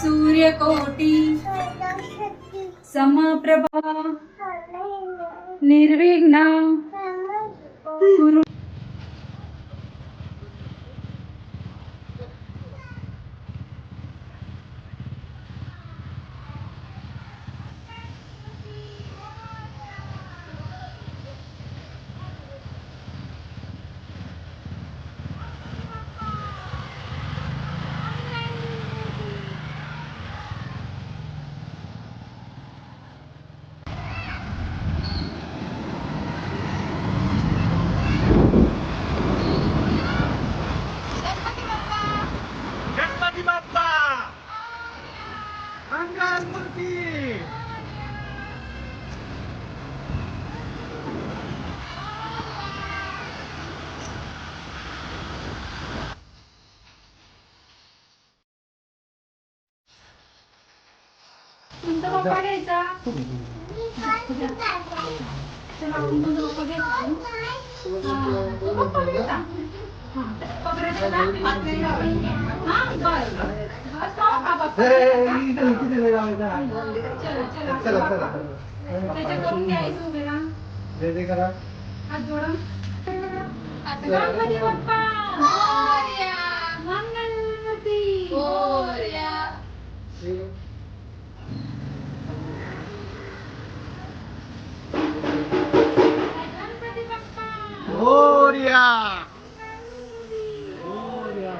सूर्यकोटी समप्रभा निर्विघ्न गुरु पप्पा घ्यायचा चला तुमचा पप्पा घ्यायचा पप्पा घ्यायचा करून द्यायचं हात जोडून आता Gloria! Gloria!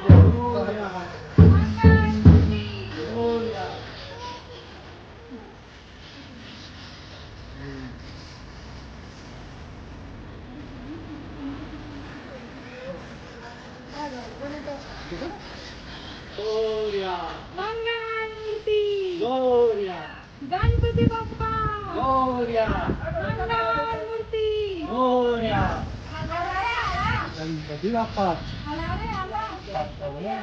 Gloria! Gloria! Gloria! Manganti! Gloria! Ganpati Bappa! Gloria! Manganti! Gloria. Dan berdirilah Pak. Haleluya.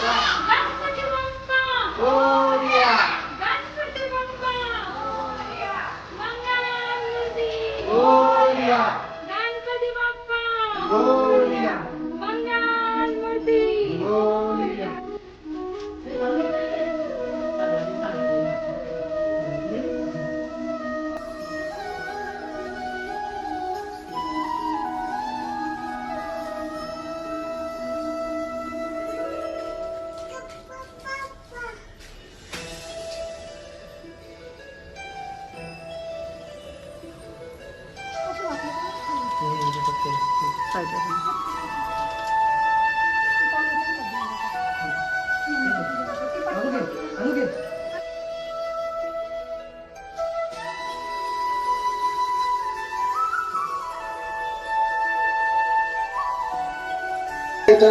that खा जाए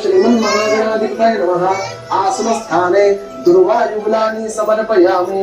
श्रीमन महागणाधिपाय नमः आसनस्थाने दुर्वायुगुलानि समर्पयामि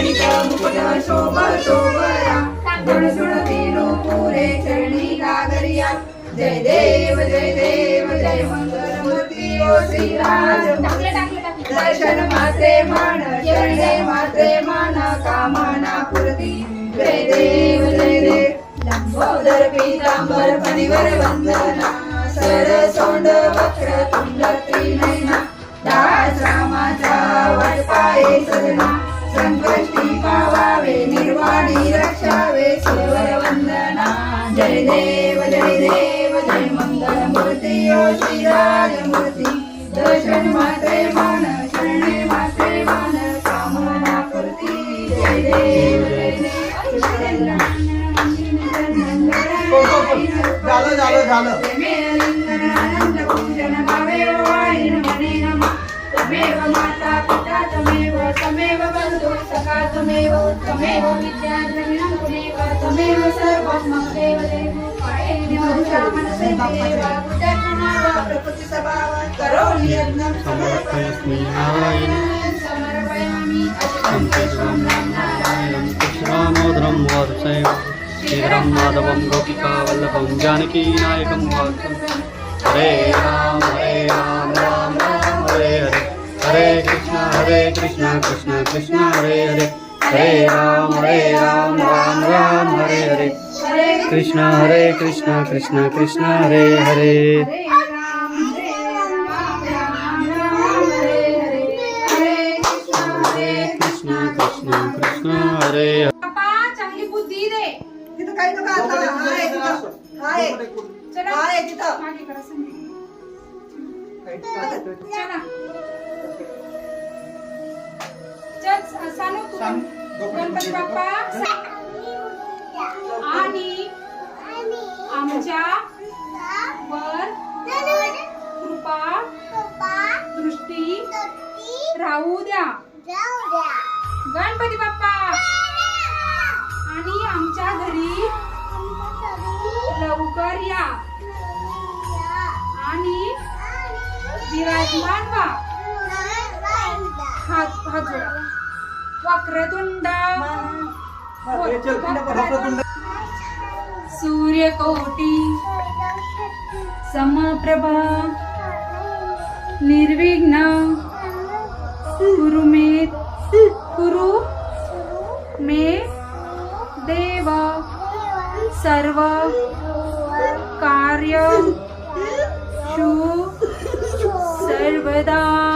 जडित मुकुट शोभ शोभरा गुणसुणती पुरे चरणी गागरिया जय देव जय देव जय मंगल मूर्ती। ओ श्री राज दर्शन मात्रे मान शरणे मात्रे मान कामना पूर्ती। जय देव जय देव। लंबोदर पीतांबर फणीवर वंदना। सर सोंड वक्र तुंड त्रिनयना చాలు సమర్పయామి అష్టం కృష్ణం రామాయణం కృష్ణామోదరం వారు క్షీరం మాధవం గోపికా వల్లభం జానకీ నాయకం హరే రామ హరే రామ రామ రామ హరే హరే హరే కృష్ణ హరే కృష్ణ కృష్ణ కృష్ణ హరే హరే హరే రామ హరే రామ రామ రామ హరే హరే కృష్ణ హరే కృష్ణ కృష్ణ కృష్ణ హరే హరే कृष्ण कृष्ण कृष्ण हरे पापा चांगली बुद्धी दे काही नका आता हाय तिथं. हाय. चला. हाय तिथं. मागे करा संधी चला. चल सानू तू गणपती बाप्पा. आणि आमच्या विराजमान व्हा हात हात जोडा वक्रतुंड. सूर्यकोटी. समप्रभा. निर्विघ्न. कुरु मे कुरु मे देव. सर्व da